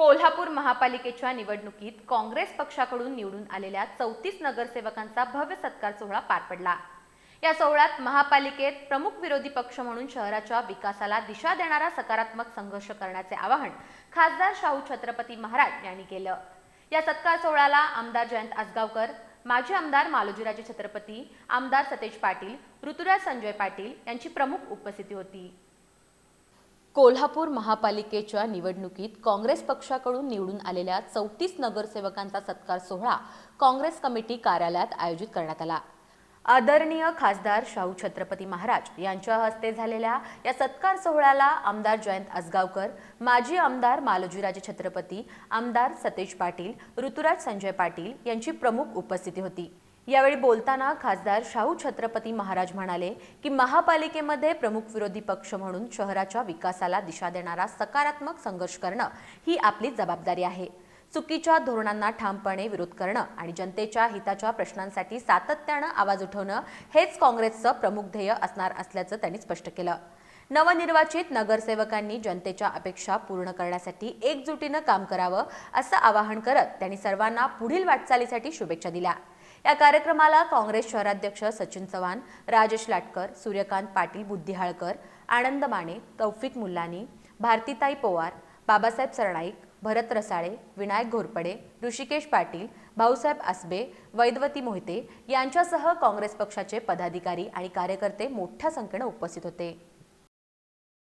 कोल्हापूर महापालिकेच्या निवडणुकीत काँग्रेस पक्षाकडून निवडून आलेल्या चौतीस नगरसेवकांचा भव्य सत्कार सोहळा पार पडला. या सोहळ्यात महापालिकेत प्रमुख विरोधी पक्ष म्हणून शहराच्या विकासाला दिशा देणारा सकारात्मक संघर्ष करण्याचे आवाहन खासदार शाहू छत्रपती महाराज यांनी केलं. या सत्कार सोहळ्याला आमदार जयंत आसगावकर माजी आमदार मालोजीराजे छत्रपती आमदार सतेज पाटील ऋतुराज संजय पाटील यांची प्रमुख उपस्थिती होती. कोल्हापूर महापालिकेच्या निवडणुकीत काँग्रेस पक्षाकडून निवडून आलेल्या चौतीस नगरसेवकांचा सत्कार सोहळा काँग्रेस कमिटी कार्यालयात आयोजित करण्यात आला. आदरणीय खासदार शाहू छत्रपती महाराज यांच्या हस्ते झालेल्या या सत्कार सोहळ्याला आमदार जयंत आसगावकर माजी आमदार मालोजीराजे छत्रपती आमदार सतेज पाटील ऋतुराज संजय पाटील यांची प्रमुख उपस्थिती होती. यावेळी बोलताना खासदार शाहू छत्रपती महाराज म्हणाले की महापालिकेमध्ये प्रमुख विरोधी पक्ष म्हणून शहराच्या विकासाला दिशा देणारा सकारात्मक संघर्ष करणं ही आपली जबाबदारी आहे. चुकीच्या धोरणांना ठामपणे विरोध करणं आणि जनतेच्या हिताच्या प्रश्नांसाठी सातत्यानं आवाज उठवणं हेच काँग्रेसचं प्रमुख ध्येय असणार असल्याचं त्यांनी स्पष्ट केलं. नवनिर्वाचित नगरसेवकांनी जनतेच्या अपेक्षा पूर्ण करण्यासाठी एकजुटीनं काम करावं असं आवाहन करत त्यांनी सर्वांना पुढील वाटचालीसाठी शुभेच्छा दिल्या. या कार्यक्रमाला काँग्रेस शहराध्यक्ष सचिन चव्हाण राजेश लाटकर सूर्यकांत पाटील बुद्धिहाळकर आनंद माने तौफिक मुल्लानी भारतीताई पवार बाबासाहेब सरनाईक भरत रसाळे विनायक घोरपडे ऋषिकेश पाटील भाऊसाहेब आसबे वैदवती मोहिते यांच्यासह काँग्रेस पक्षाचे पदाधिकारी आणि कार्यकर्ते मोठ्या संख्येनं उपस्थित होते.